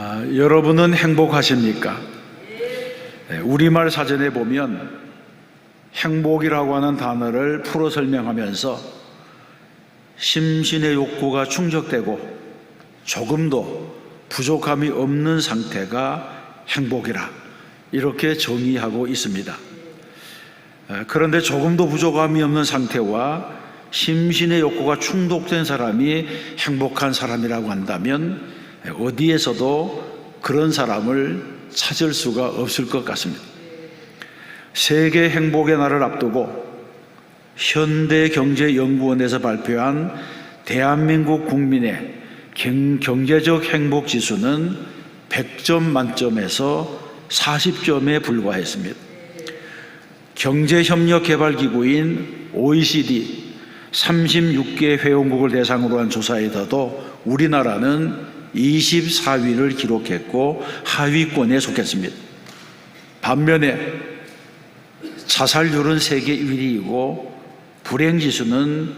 아, 여러분은 행복하십니까? 네, 우리말 사전에 보면 행복이라고 하는 단어를 풀어 설명하면서 심신의 욕구가 충족되고 조금도 부족함이 없는 상태가 행복이라 이렇게 정의하고 있습니다. 아, 그런데 조금도 부족함이 없는 상태와 심신의 욕구가 충족된 사람이 행복한 사람이라고 한다면 어디에서도 그런 사람을 찾을 수가 없을 것 같습니다. 세계 행복의 날을 앞두고 현대경제연구원에서 발표한 대한민국 국민의 경- 경제적 행복 지수는 100점 만점에서 40점에 불과했습니다. 경제협력개발기구인 OECD 36개 회원국을 대상으로 한 조사에서도 우리나라는 24위를 기록했고 하위권에 속했습니다. 반면에 자살률은 세계 1위이고 불행 지수는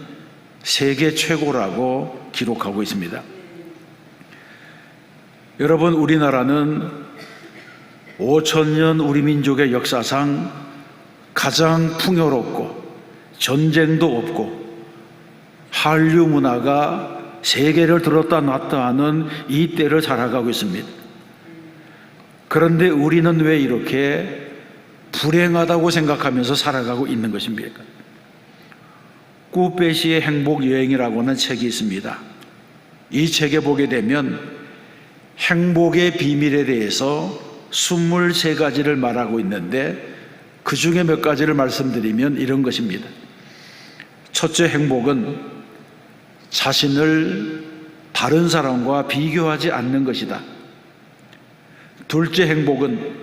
세계 최고라고 기록하고 있습니다. 여러분, 우리나라는 5천년 우리 민족의 역사상 가장 풍요롭고 전쟁도 없고 한류 문화가 세계를 들었다 놨다 하는 이 때를 살아가고 있습니다. 그런데 우리는 왜 이렇게 불행하다고 생각하면서 살아가고 있는 것입니까? 꾸페시의 행복 여행이라고는 책이 있습니다. 이 책에 보게 되면 행복의 비밀에 대해서 23가지를 말하고 있는데 그 중에 몇 가지를 말씀드리면 이런 것입니다. 첫째 행복은 자신을 다른 사람과 비교하지 않는 것이다. 둘째 행복은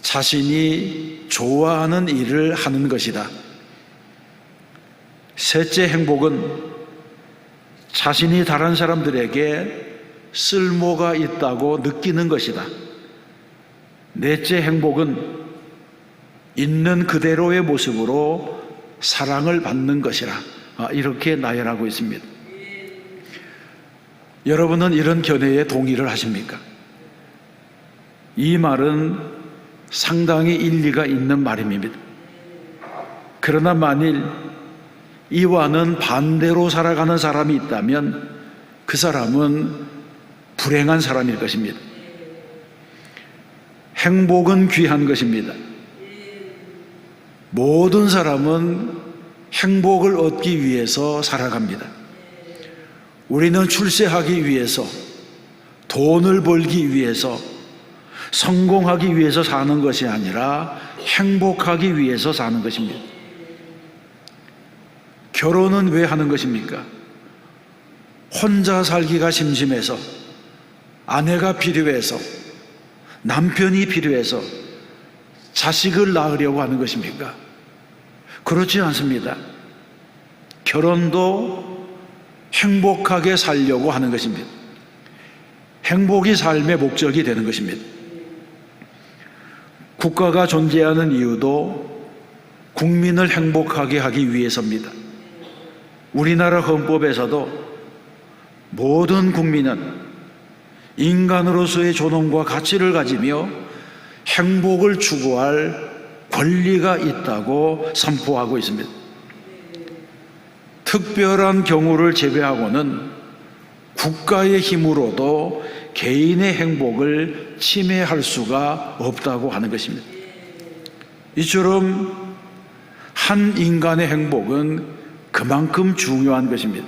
자신이 좋아하는 일을 하는 것이다. 셋째 행복은 자신이 다른 사람들에게 쓸모가 있다고 느끼는 것이다. 넷째 행복은 있는 그대로의 모습으로 사랑을 받는 것이라 아, 이렇게 나열하고 있습니다. 여러분은 이런 견해에 동의를 하십니까? 이 말은 상당히 일리가 있는 말입니다. 그러나 만일 이와는 반대로 살아가는 사람이 있다면 그 사람은 불행한 사람일 것입니다. 행복은 귀한 것입니다. 모든 사람은 행복을 얻기 위해서 살아갑니다. 우리는 출세하기 위해서, 돈을 벌기 위해서, 성공하기 위해서 사는 것이 아니라 행복하기 위해서 사는 것입니다. 결혼은 왜 하는 것입니까? 혼자 살기가 심심해서, 아내가 필요해서, 남편이 필요해서, 자식을 낳으려고 하는 것입니까? 그렇지 않습니다. 결혼도 행복하게 살려고 하는 것입니다. 행복이 삶의 목적이 되는 것입니다. 국가가 존재하는 이유도 국민을 행복하게 하기 위해서입니다. 우리나라 헌법에서도 모든 국민은 인간으로서의 존엄과 가치를 가지며 행복을 추구할 권리가 있다고 선포하고 있습니다. 특별한 경우를 제외하고는 국가의 힘으로도 개인의 행복을 침해할 수가 없다고 하는 것입니다. 이처럼 한 인간의 행복은 그만큼 중요한 것입니다.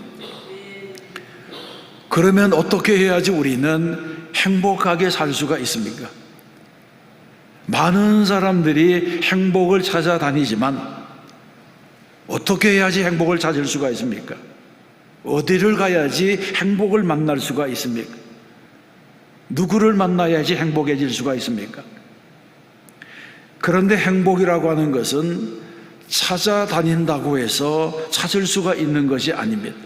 그러면 어떻게 해야지 우리는 행복하게 살 수가 있습니까? 많은 사람들이 행복을 찾아다니지만 어떻게 해야지 행복을 찾을 수가 있습니까? 어디를 가야지 행복을 만날 수가 있습니까? 누구를 만나야지 행복해질 수가 있습니까? 그런데 행복이라고 하는 것은 찾아다닌다고 해서 찾을 수가 있는 것이 아닙니다.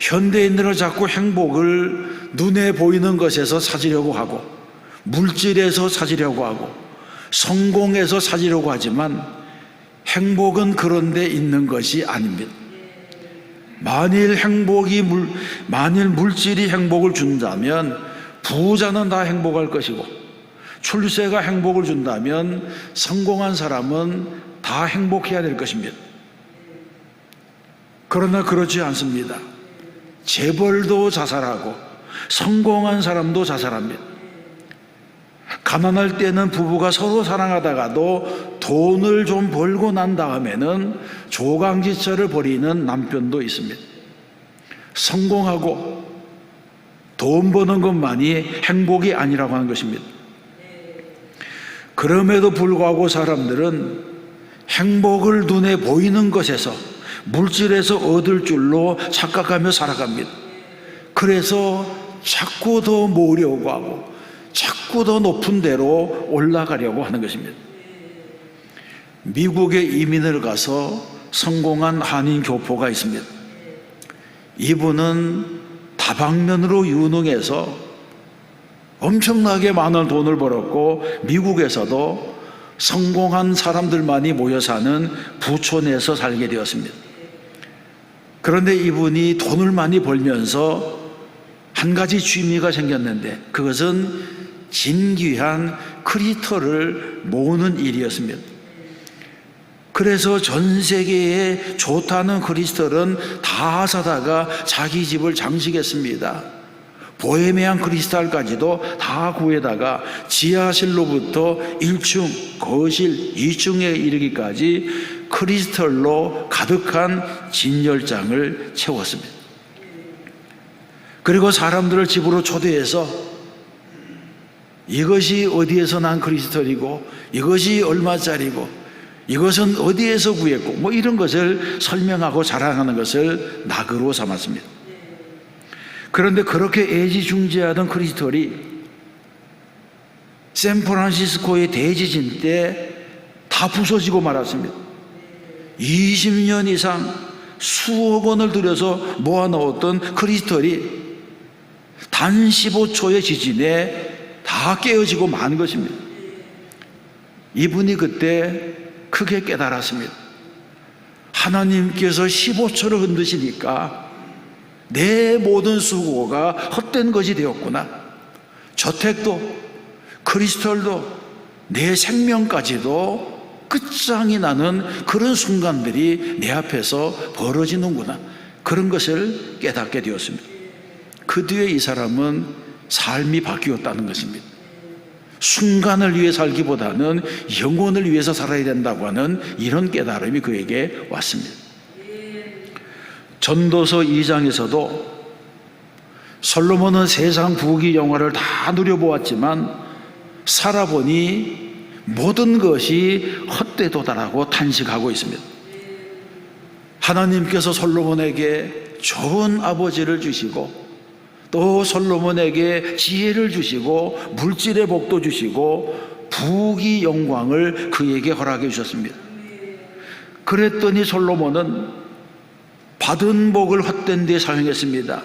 현대인들은 자꾸 행복을 눈에 보이는 것에서 찾으려고 하고 물질에서 찾으려고 하고 성공에서 찾으려고 하지만 행복은 그런 데 있는 것이 아닙니다. 만일 행복이 물, 만일 물질이 행복을 준다면 부자는 다 행복할 것이고 출세가 행복을 준다면 성공한 사람은 다 행복해야 될 것입니다. 그러나 그렇지 않습니다. 재벌도 자살하고 성공한 사람도 자살합니다. 가난할 때는 부부가 서로 사랑하다가도 돈을 좀 벌고 난 다음에는 조강지처를 벌이는 남편도 있습니다. 성공하고 돈 버는 것만이 행복이 아니라고 하는 것입니다. 그럼에도 불구하고 사람들은 행복을 눈에 보이는 것에서 물질에서 얻을 줄로 착각하며 살아갑니다. 그래서 자꾸 더 모으려고 하고 자꾸 더 높은 데로 올라가려고 하는 것입니다. 미국에 이민을 가서 성공한 한인 교포가 있습니다. 이분은 다방면으로 유능해서 엄청나게 많은 돈을 벌었고 미국에서도 성공한 사람들만이 모여 사는 부촌에서 살게 되었습니다. 그런데 이분이 돈을 많이 벌면서 한 가지 취미가 생겼는데 그것은 진귀한 크리터를 모으는 일이었습니다. 그래서 전 세계에 좋다는 크리스털은 다 사다가 자기 집을 장식했습니다. 보헤미안 크리스탈까지도 다 구해다가 지하실로부터 1층, 거실 2층에 이르기까지 크리스털로 가득한 진열장을 채웠습니다. 그리고 사람들을 집으로 초대해서 이것이 어디에서 난 크리스털이고 이것이 얼마짜리고 이것은 어디에서 구했고 뭐 이런 것을 설명하고 자랑하는 것을 낙으로 삼았습니다. 그런데 그렇게 애지중지하던 크리스털이 샌프란시스코의 대지진 때 다 부서지고 말았습니다. 20년 이상 수억 원을 들여서 모아놓았던 크리스털이 단 15초의 지진에 다 깨어지고 만 것입니다. 이분이 그때 크게 깨달았습니다. 하나님께서 15초를 흔드시니까 내 모든 수고가 헛된 것이 되었구나. 저택도 크리스털도 내 생명까지도 끝장이 나는 그런 순간들이 내 앞에서 벌어지는구나. 그런 것을 깨닫게 되었습니다. 그 뒤에 이 사람은 삶이 바뀌었다는 것입니다. 순간을 위해 살기보다는 영혼을 위해서 살아야 된다고 하는 이런 깨달음이 그에게 왔습니다. 전도서 2장에서도 솔로몬은 세상 부귀 영화를 다 누려보았지만 살아보니 모든 것이 헛되도다라고 탄식하고 있습니다. 하나님께서 솔로몬에게 좋은 아버지를 주시고 또 솔로몬에게 지혜를 주시고 물질의 복도 주시고 부귀 영광을 그에게 허락해 주셨습니다. 그랬더니 솔로몬은 받은 복을 헛된 데 사용했습니다.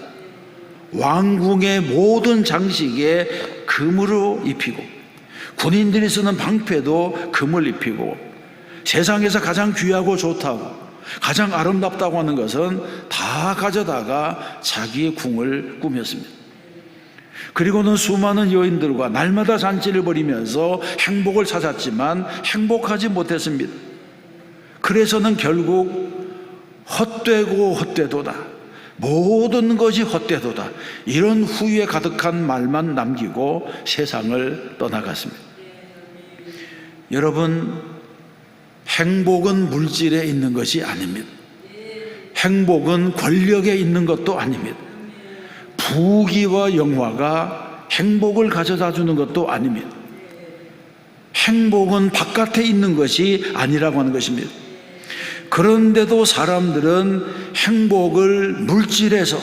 왕궁의 모든 장식에 금으로 입히고 군인들이 쓰는 방패도 금을 입히고 세상에서 가장 귀하고 좋다고 가장 아름답다고 하는 것은 다 가져다가 자기의 궁을 꾸몄습니다. 그리고는 수많은 여인들과 날마다 잔치를 벌이면서 행복을 찾았지만 행복하지 못했습니다. 그래서는 결국 헛되고 헛되도다. 모든 것이 헛되도다. 이런 후에 가득한 말만 남기고 세상을 떠나갔습니다. 여러분, 행복은 물질에 있는 것이 아닙니다. 행복은 권력에 있는 것도 아닙니다. 부귀와 영화가 행복을 가져다 주는 것도 아닙니다. 행복은 바깥에 있는 것이 아니라고 하는 것입니다. 그런데도 사람들은 행복을 물질에서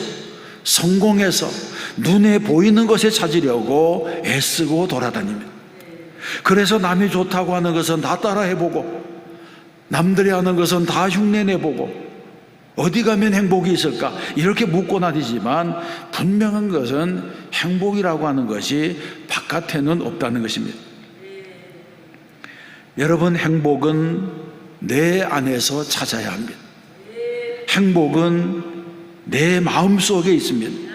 성공해서 눈에 보이는 것에 찾으려고 애쓰고 돌아다닙니다. 그래서 남이 좋다고 하는 것은 다 따라 해보고 남들이 하는 것은 다 흉내내보고 어디 가면 행복이 있을까 이렇게 묻고 다니지만 분명한 것은 행복이라고 하는 것이 바깥에는 없다는 것입니다. 여러분 행복은 내 안에서 찾아야 합니다. 행복은 내 마음 속에 있습니다.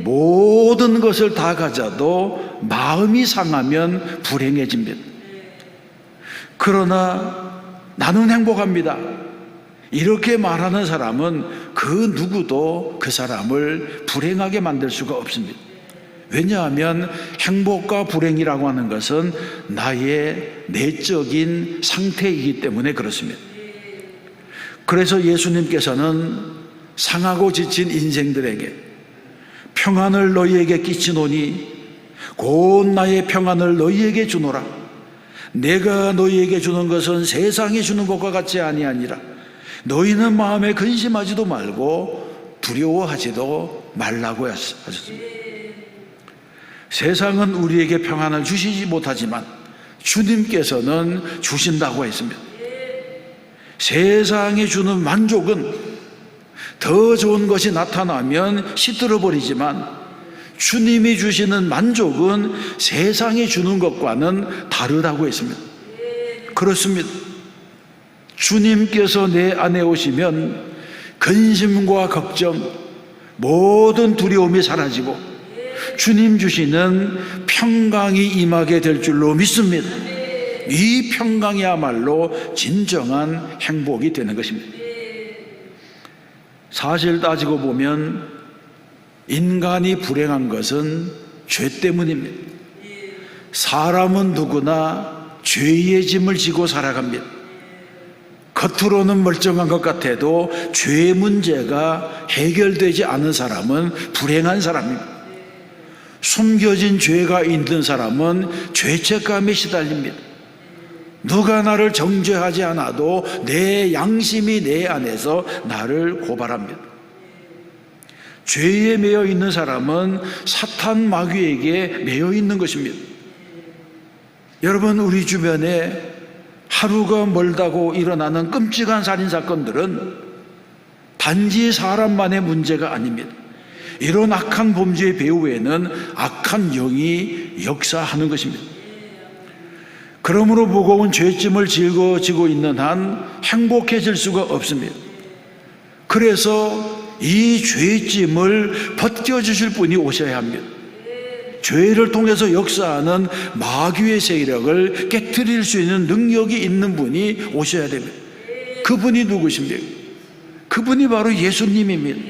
모든 것을 다 가져도 마음이 상하면 불행해집니다. 그러나 나는 행복합니다. 이렇게 말하는 사람은 그 누구도 그 사람을 불행하게 만들 수가 없습니다. 왜냐하면 행복과 불행이라고 하는 것은 나의 내적인 상태이기 때문에 그렇습니다. 그래서 예수님께서는 상하고 지친 인생들에게 평안을 너희에게 끼치노니 곧 나의 평안을 너희에게 주노라. 내가 너희에게 주는 것은 세상이 주는 것과 같지 아니하니라. 너희는 마음에 근심하지도 말고 두려워하지도 말라고 하셨습니다. 세상은 우리에게 평안을 주시지 못하지만 주님께서는 주신다고 했습니다. 세상이 주는 만족은 더 좋은 것이 나타나면 시들어 버리지만 주님이 주시는 만족은 세상이 주는 것과는 다르다고 했습니다. 그렇습니다. 주님께서 내 안에 오시면 근심과 걱정, 모든 두려움이 사라지고 주님 주시는 평강이 임하게 될 줄로 믿습니다. 이 평강이야말로 진정한 행복이 되는 것입니다. 사실 따지고 보면 인간이 불행한 것은 죄 때문입니다. 사람은 누구나 죄의 짐을 지고 살아갑니다. 겉으로는 멀쩡한 것 같아도 죄 문제가 해결되지 않은 사람은 불행한 사람입니다. 숨겨진 죄가 있는 사람은 죄책감에 시달립니다. 누가 나를 정죄하지 않아도 내 양심이 내 안에서 나를 고발합니다. 죄에 매여 있는 사람은 사탄 마귀에게 매여 있는 것입니다. 여러분, 우리 주변에 하루가 멀다고 일어나는 끔찍한 살인 사건들은 단지 사람만의 문제가 아닙니다. 이런 악한 범죄의 배후에는 악한 영이 역사하는 것입니다. 그러므로 무거운 죄짐을 짊어지고 있는 한 행복해질 수가 없습니다. 그래서 이 죄짐을 벗겨주실 분이 오셔야 합니다. 죄를 통해서 역사하는 마귀의 세력을 깨뜨릴 수 있는 능력이 있는 분이 오셔야 됩니다. 그분이 누구십니까? 그분이 바로 예수님입니다.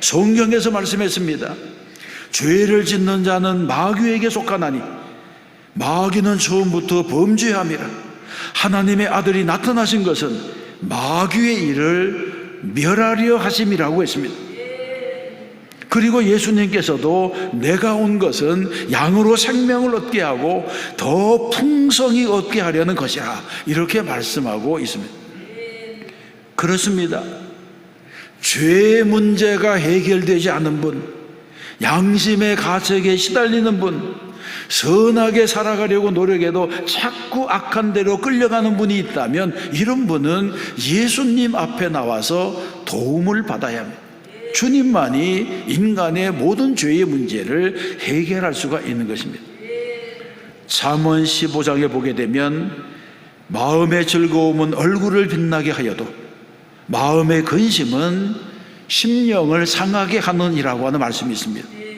성경에서 말씀했습니다. 죄를 짓는 자는 마귀에게 속하나니 마귀는 처음부터 범죄함이라. 하나님의 아들이 나타나신 것은 마귀의 일을 멸하려 하심이라고 했습니다. 그리고 예수님께서도 내가 온 것은 양으로 생명을 얻게 하고 더 풍성히 얻게 하려는 것이라. 이렇게 말씀하고 있습니다. 그렇습니다. 죄 문제가 해결되지 않은 분, 양심의 가책에 시달리는 분, 선하게 살아가려고 노력해도 자꾸 악한 대로 끌려가는 분이 있다면 이런 분은 예수님 앞에 나와서 도움을 받아야 합니다. 주님만이 인간의 모든 죄의 문제를 해결할 수가 있는 것입니다. 잠언 15장에 보게 되면 마음의 즐거움은 얼굴을 빛나게 하여도 마음의 근심은 심령을 상하게 하는 이라고 하는 말씀이 있습니다.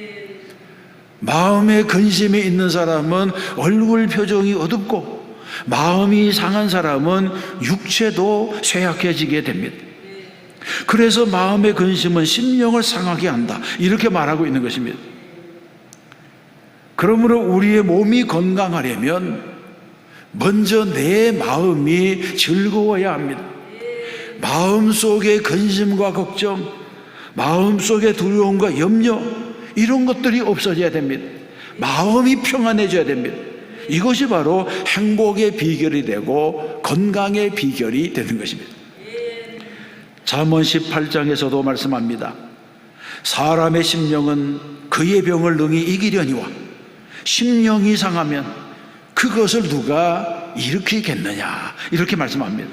마음의 근심이 있는 사람은 얼굴 표정이 어둡고 마음이 상한 사람은 육체도 쇠약해지게 됩니다. 그래서 마음의 근심은 심령을 상하게 한다. 이렇게 말하고 있는 것입니다. 그러므로 우리의 몸이 건강하려면 먼저 내 마음이 즐거워야 합니다. 마음 속에 근심과 걱정, 마음 속에 두려움과 염려, 이런 것들이 없어져야 됩니다. 마음이 평안해져야 됩니다. 이것이 바로 행복의 비결이 되고 건강의 비결이 되는 것입니다. 잠언 18장에서도 말씀합니다. 사람의 심령은 그의 병을 능히 이기려니와 심령이 상하면 그것을 누가 일으키겠느냐 이렇게 말씀합니다.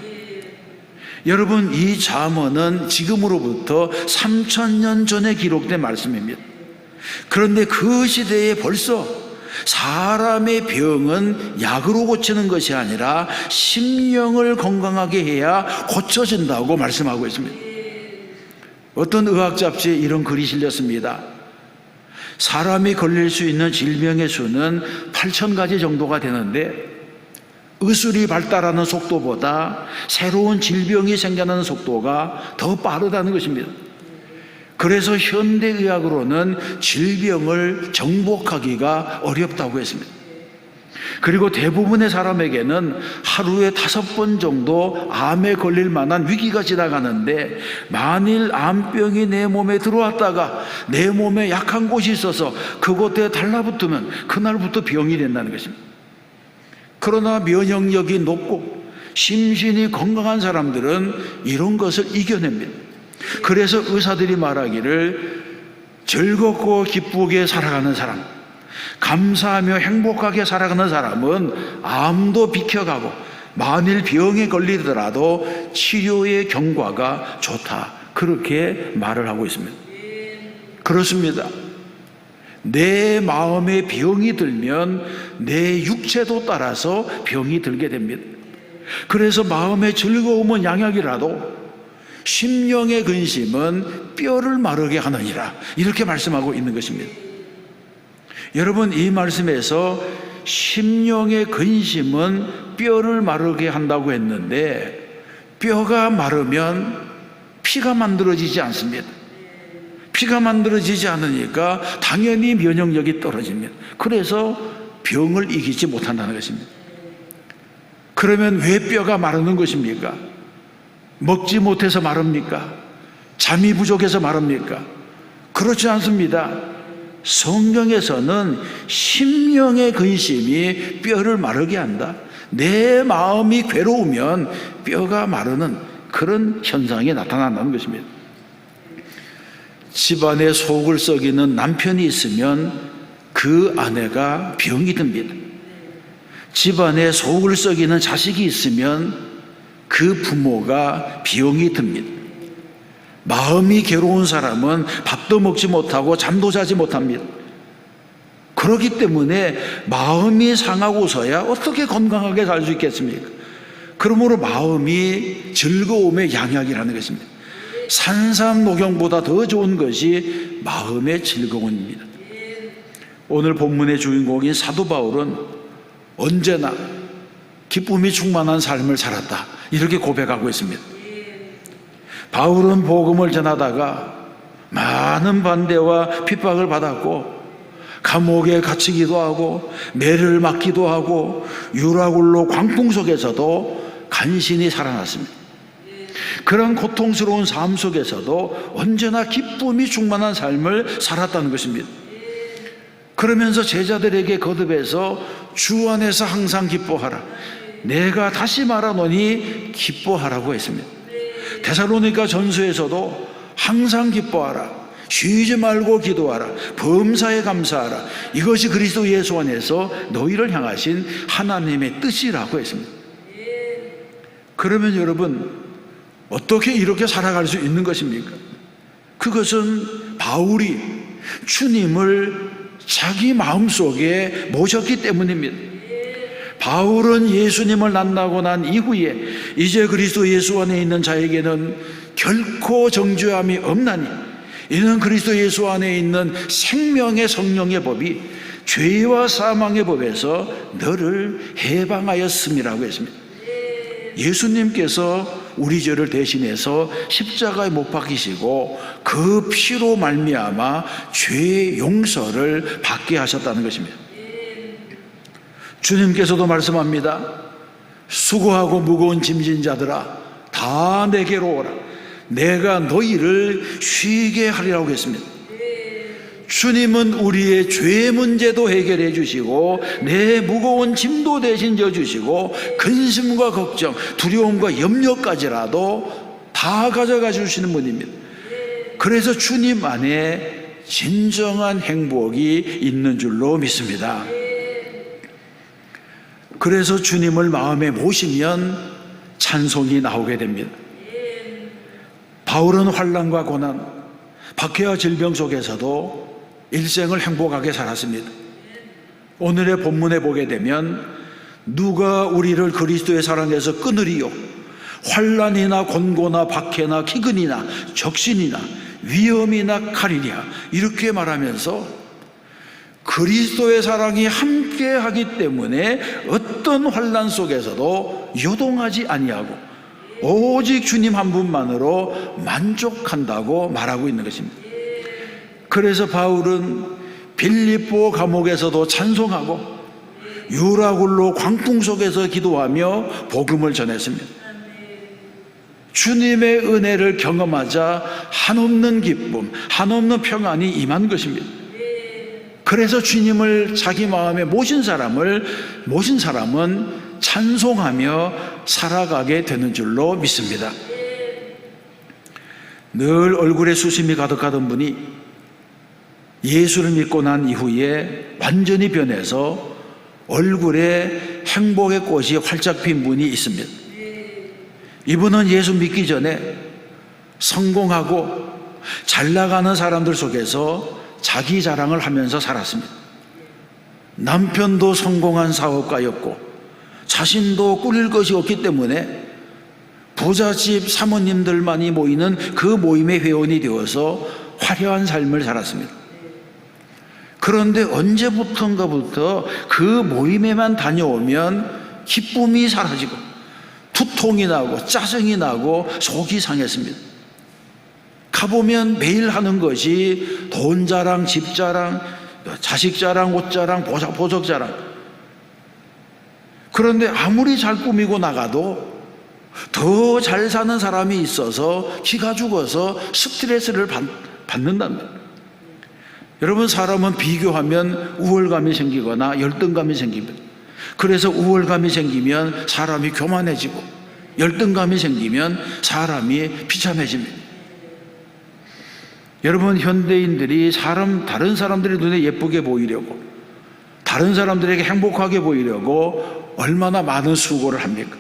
여러분 이 잠언은 지금으로부터 3천 년 전에 기록된 말씀입니다. 그런데 그 시대에 벌써 사람의 병은 약으로 고치는 것이 아니라 심령을 건강하게 해야 고쳐진다고 말씀하고 있습니다. 어떤 의학 잡지에 이런 글이 실렸습니다. 사람이 걸릴 수 있는 질병의 수는 8천 가지 정도가 되는데 의술이 발달하는 속도보다 새로운 질병이 생겨나는 속도가 더 빠르다는 것입니다. 그래서 현대의학으로는 질병을 정복하기가 어렵다고 했습니다. 그리고 대부분의 사람에게는 하루에 다섯 번 정도 암에 걸릴 만한 위기가 지나가는데 만일 암병이 내 몸에 들어왔다가 내 몸에 약한 곳이 있어서 그곳에 달라붙으면 그날부터 병이 된다는 것입니다. 그러나 면역력이 높고 심신이 건강한 사람들은 이런 것을 이겨냅니다. 그래서 의사들이 말하기를 즐겁고 기쁘게 살아가는 사람, 감사하며 행복하게 살아가는 사람은 암도 비켜가고 만일 병에 걸리더라도 치료의 경과가 좋다. 그렇게 말을 하고 있습니다. 그렇습니다. 내 마음에 병이 들면 내 육체도 따라서 병이 들게 됩니다. 그래서 마음의 즐거움은 양약이라도 심령의 근심은 뼈를 마르게 하느니라. 이렇게 말씀하고 있는 것입니다. 여러분, 이 말씀에서 심령의 근심은 뼈를 마르게 한다고 했는데 뼈가 마르면 피가 만들어지지 않습니다. 피가 만들어지지 않으니까 당연히 면역력이 떨어집니다. 그래서 병을 이기지 못한다는 것입니다. 그러면 왜 뼈가 마르는 것입니까? 먹지 못해서 마릅니까? 잠이 부족해서 마릅니까? 그렇지 않습니다. 성경에서는 심령의 근심이 뼈를 마르게 한다. 내 마음이 괴로우면 뼈가 마르는 그런 현상이 나타난다는 것입니다. 집안에 속을 썩이는 남편이 있으면 그 아내가 병이 듭니다. 집안에 속을 썩이는 자식이 있으면 그 부모가 병이 듭니다. 마음이 괴로운 사람은 밥도 먹지 못하고 잠도 자지 못합니다. 그렇기 때문에 마음이 상하고서야 어떻게 건강하게 살 수 있겠습니까? 그러므로 마음이 즐거움의 양약이라는 것입니다. 산삼녹용보다 더 좋은 것이 마음의 즐거움입니다. 오늘 본문의 주인공인 사도 바울은 언제나 기쁨이 충만한 삶을 살았다. 이렇게 고백하고 있습니다. 바울은 복음을 전하다가 많은 반대와 핍박을 받았고 감옥에 갇히기도 하고 매를 맞기도 하고 유라굴로 광풍 속에서도 간신히 살아났습니다. 그런 고통스러운 삶 속에서도 언제나 기쁨이 충만한 삶을 살았다는 것입니다. 그러면서 제자들에게 거듭해서 주 안에서 항상 기뻐하라. 내가 다시 말하노니 기뻐하라고 했습니다. 데살로니가 전서에서도 항상 기뻐하라. 쉬지 말고 기도하라. 범사에 감사하라. 이것이 그리스도 예수 안에서 너희를 향하신 하나님의 뜻이라고 했습니다. 그러면 여러분 어떻게 이렇게 살아갈 수 있는 것입니까? 그것은 바울이 주님을 자기 마음 속에 모셨기 때문입니다. 바울은 예수님을 만나고 난 이후에 이제 그리스도 예수 안에 있는 자에게는 결코 정죄함이 없나니 이는 그리스도 예수 안에 있는 생명의 성령의 법이 죄와 사망의 법에서 너를 해방하였음이라고 했습니다. 예수님께서 우리 죄를 대신해서 십자가에 못 박히시고 그 피로 말미암아 죄 용서를 받게 하셨다는 것입니다. 주님께서도 말씀합니다. 수고하고 무거운 짐진 자들아 다 내게로 오라. 내가 너희를 쉬게 하리라고 했습니다. 주님은 우리의 죄 문제도 해결해 주시고 내 무거운 짐도 대신 져 주시고 근심과 걱정, 두려움과 염려까지라도 다 가져가 주시는 분입니다. 그래서 주님 안에 진정한 행복이 있는 줄로 믿습니다. 그래서 주님을 마음에 모시면 찬송이 나오게 됩니다. 바울은 환란과 고난, 박해와 질병 속에서도 일생을 행복하게 살았습니다. 오늘의 본문에 보게 되면 누가 우리를 그리스도의 사랑에서 끊으리요? 환란이나 곤고나 박해나 기근이나 적신이나 위험이나 칼이냐 이렇게 말하면서 그리스도의 사랑이 함께 하기 때문에 어떤 환란 속에서도 요동하지 아니하고 오직 주님 한 분만으로 만족한다고 말하고 있는 것입니다. 그래서 바울은 빌립보 감옥에서도 찬송하고 유라굴로 광풍 속에서 기도하며 복음을 전했습니다. 주님의 은혜를 경험하자 한없는 기쁨, 한없는 평안이 임한 것입니다. 그래서 주님을 자기 마음에 모신 사람을 모신 사람은 찬송하며 살아가게 되는 줄로 믿습니다. 늘 얼굴에 수심이 가득하던 분이 예수를 믿고 난 이후에 완전히 변해서 얼굴에 행복의 꽃이 활짝 핀 분이 있습니다. 이분은 예수 믿기 전에 성공하고 잘 나가는 사람들 속에서 자기 자랑을 하면서 살았습니다. 남편도 성공한 사업가였고 자신도 꾸릴 것이 없기 때문에 부잣집 사모님들만이 모이는 그 모임의 회원이 되어서 화려한 삶을 살았습니다. 그런데 언제부턴가부터 그 모임에만 다녀오면 기쁨이 사라지고 두통이 나고 짜증이 나고 속이 상했습니다. 가보면 매일 하는 것이 돈 자랑, 집 자랑, 자식 자랑, 옷 자랑, 보석, 보석 자랑. 그런데 아무리 잘 꾸미고 나가도 더 잘 사는 사람이 있어서 기가 죽어서 스트레스를 받, 받는다는 거예요. 여러분 사람은 비교하면 우월감이 생기거나 열등감이 생깁니다. 그래서 우월감이 생기면 사람이 교만해지고 열등감이 생기면 사람이 비참해집니다. 여러분 현대인들이 사람 다른 사람들의 눈에 예쁘게 보이려고 다른 사람들에게 행복하게 보이려고 얼마나 많은 수고를 합니까?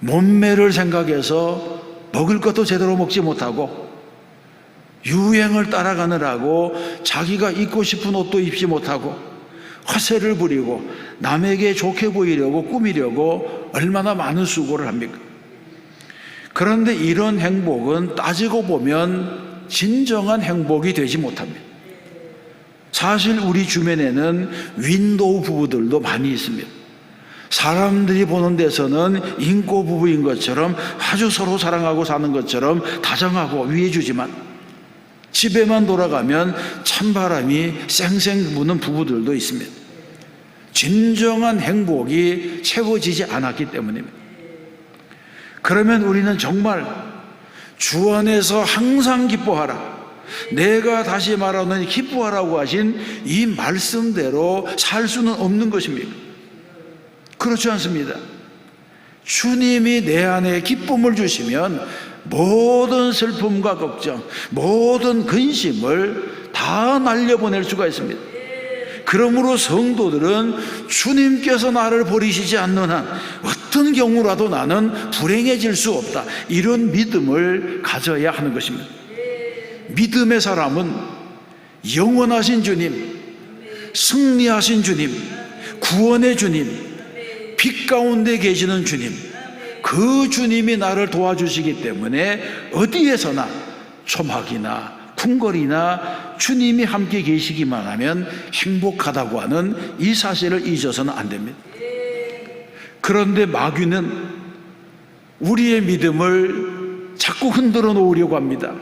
몸매를 생각해서 먹을 것도 제대로 먹지 못하고 유행을 따라가느라고 자기가 입고 싶은 옷도 입지 못하고 허세를 부리고 남에게 좋게 보이려고 꾸미려고 얼마나 많은 수고를 합니까? 그런데 이런 행복은 따지고 보면 진정한 행복이 되지 못합니다. 사실 우리 주변에는 윈도우 부부들도 많이 있습니다. 사람들이 보는 데서는 인고 부부인 것처럼 아주 서로 사랑하고 사는 것처럼 다정하고 위해주지만 집에만 돌아가면 찬바람이 쌩쌩 부는 부부들도 있습니다. 진정한 행복이 채워지지 않았기 때문입니다. 그러면 우리는 정말 주 안에서 항상 기뻐하라. 내가 다시 말하는 기뻐하라고 하신 이 말씀대로 살 수는 없는 것입니다. 그렇지 않습니다. 주님이 내 안에 기쁨을 주시면 모든 슬픔과 걱정, 모든 근심을 다 날려보낼 수가 있습니다. 그러므로 성도들은 주님께서 나를 버리시지 않는 한 어떤 경우라도 나는 불행해질 수 없다. 이런 믿음을 가져야 하는 것입니다. 믿음의 사람은 영원하신 주님, 승리하신 주님, 구원의 주님, 빛 가운데 계시는 주님, 그 주님이 나를 도와주시기 때문에 어디에서나 초막이나 궁궐이나 주님이 함께 계시기만 하면 행복하다고 하는 이 사실을 잊어서는 안 됩니다. 그런데 마귀는 우리의 믿음을 자꾸 흔들어 놓으려고 합니다.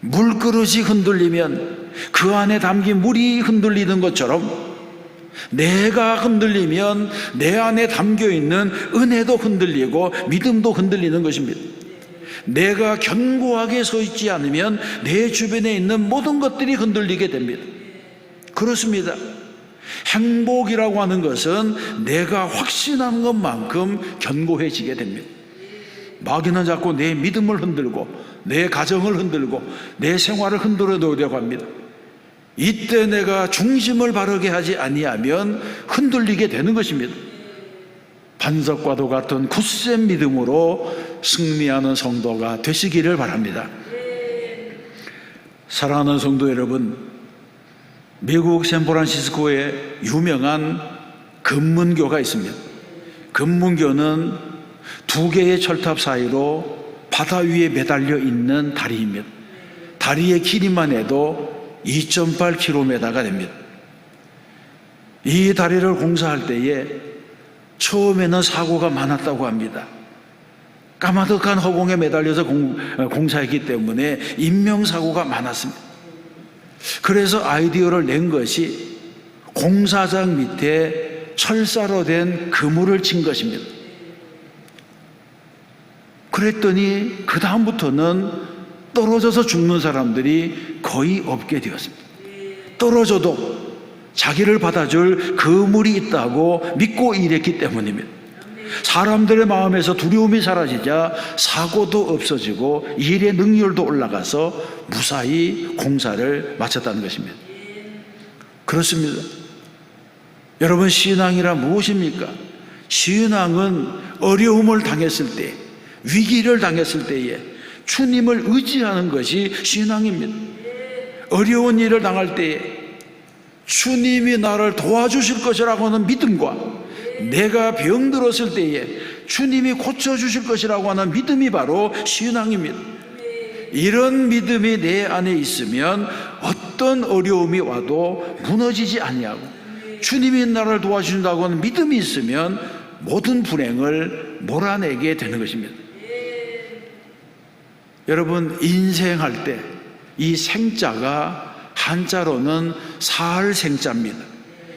물그릇이 흔들리면 그 안에 담긴 물이 흔들리는 것처럼 내가 흔들리면 내 안에 담겨 있는 은혜도 흔들리고 믿음도 흔들리는 것입니다. 내가 견고하게 서 있지 않으면 내 주변에 있는 모든 것들이 흔들리게 됩니다. 그렇습니다. 행복이라고 하는 것은 내가 확신한 것만큼 견고해지게 됩니다. 마귀는 자꾸 내 믿음을 흔들고 내 가정을 흔들고 내 생활을 흔들어 놓으려고 합니다. 이때 내가 중심을 바르게 하지 아니하면 흔들리게 되는 것입니다. 반석과도 같은 굳센 믿음으로 승리하는 성도가 되시기를 바랍니다. 사랑하는 성도 여러분, 미국 샌프란시스코에 유명한 금문교가 있습니다. 금문교는 두 개의 철탑 사이로 바다 위에 매달려 있는 다리입니다. 다리의 길이만 해도 2.8km가 됩니다. 이 다리를 공사할 때에 처음에는 사고가 많았다고 합니다. 까마득한 허공에 매달려서 공, 어, 공사했기 때문에 인명사고가 많았습니다. 그래서 아이디어를 낸 것이 공사장 밑에 철사로 된 그물을 친 것입니다. 그랬더니 그다음부터는 떨어져서 죽는 사람들이 거의 없게 되었습니다. 떨어져도 자기를 받아줄 그물이 있다고 믿고 일했기 때문입니다. 사람들의 마음에서 두려움이 사라지자 사고도 없어지고 일의 능률도 올라가서 무사히 공사를 마쳤다는 것입니다. 그렇습니다. 여러분, 신앙이라 무엇입니까? 신앙은 어려움을 당했을 때, 위기를 당했을 때에 주님을 의지하는 것이 신앙입니다. 어려운 일을 당할 때에 주님이 나를 도와주실 것이라고 하는 믿음과 내가 병들었을 때에 주님이 고쳐주실 것이라고 하는 믿음이 바로 신앙입니다. 이런 믿음이 내 안에 있으면 어떤 어려움이 와도 무너지지 아니하고 주님이 나를 도와주신다고 하는 믿음이 있으면 모든 불행을 몰아내게 되는 것입니다. 여러분 인생할 때 이 생자가 한자로는 사할생자입니다.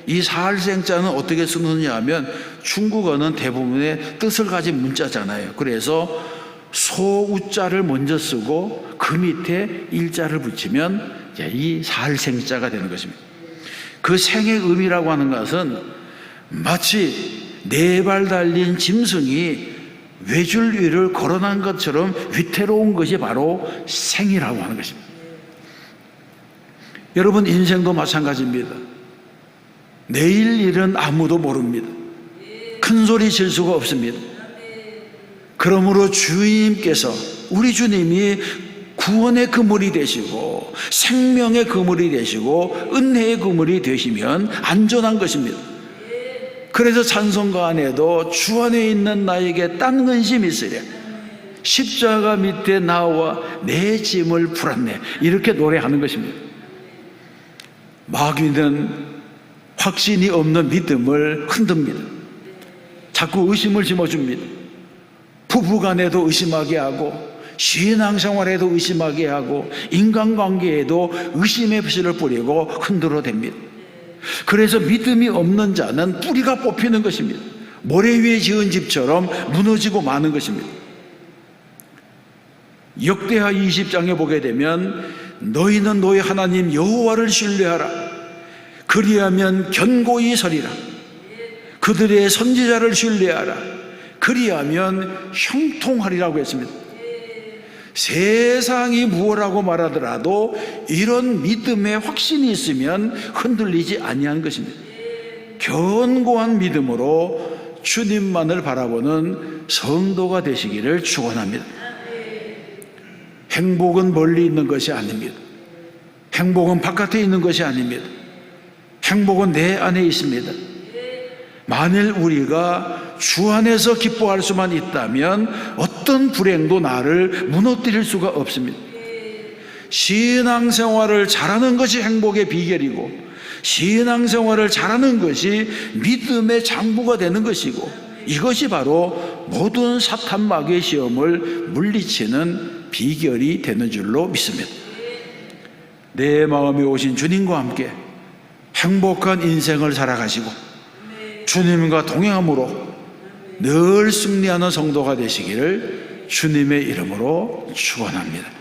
이 사할생자는 어떻게 쓰느냐 하면 중국어는 대부분의 뜻을 가진 문자잖아요. 그래서 소우자를 먼저 쓰고 그 밑에 일자를 붙이면 이 사할생자가 되는 것입니다. 그 생의 의미라고 하는 것은 마치 네 발 달린 짐승이 외줄 위를 걸어난 것처럼 위태로운 것이 바로 생이라고 하는 것입니다. 여러분 인생도 마찬가지입니다. 내일 일은 아무도 모릅니다. 큰 소리 칠 수가 없습니다. 그러므로 주님께서 우리 주님이 구원의 그물이 되시고 생명의 그물이 되시고 은혜의 그물이 되시면 안전한 것입니다. 그래서 찬송가 안에도 주 안에 있는 나에게 딴 근심이 있으랴. 십자가 밑에 나와 내 짐을 풀었네. 이렇게 노래하는 것입니다. 마귀는 확신이 없는 믿음을 흔듭니다. 자꾸 의심을 심어줍니다. 부부간에도 의심하게 하고 신앙생활에도 의심하게 하고 인간관계에도 의심의 불씨를 뿌리고 흔들어 댑니다. 그래서 믿음이 없는 자는 뿌리가 뽑히는 것입니다. 모래 위에 지은 집처럼 무너지고 마는 것입니다. 역대하 20장에 보게 되면 너희는 너희 하나님 여호와를 신뢰하라. 그리하면 견고히 서리라. 그들의 선지자를 신뢰하라. 그리하면 형통하리라고 했습니다. 세상이 무엇라고 말하더라도 이런 믿음의 확신이 있으면 흔들리지 아니한 것입니다. 견고한 믿음으로 주님만을 바라보는 성도가 되시기를 축원합니다. 행복은 멀리 있는 것이 아닙니다. 행복은 바깥에 있는 것이 아닙니다. 행복은 내 안에 있습니다. 만일 우리가 주 안에서 기뻐할 수만 있다면 어떤 불행도 나를 무너뜨릴 수가 없습니다. 신앙생활을 잘하는 것이 행복의 비결이고 신앙생활을 잘하는 것이 믿음의 장부가 되는 것이고 이것이 바로 모든 사탄 마귀의 시험을 물리치는 비결이 되는 줄로 믿습니다. 내 마음에 오신 주님과 함께 행복한 인생을 살아가시고 주님과 동행함으로 늘 승리하는 성도가 되시기를 주님의 이름으로 축원합니다.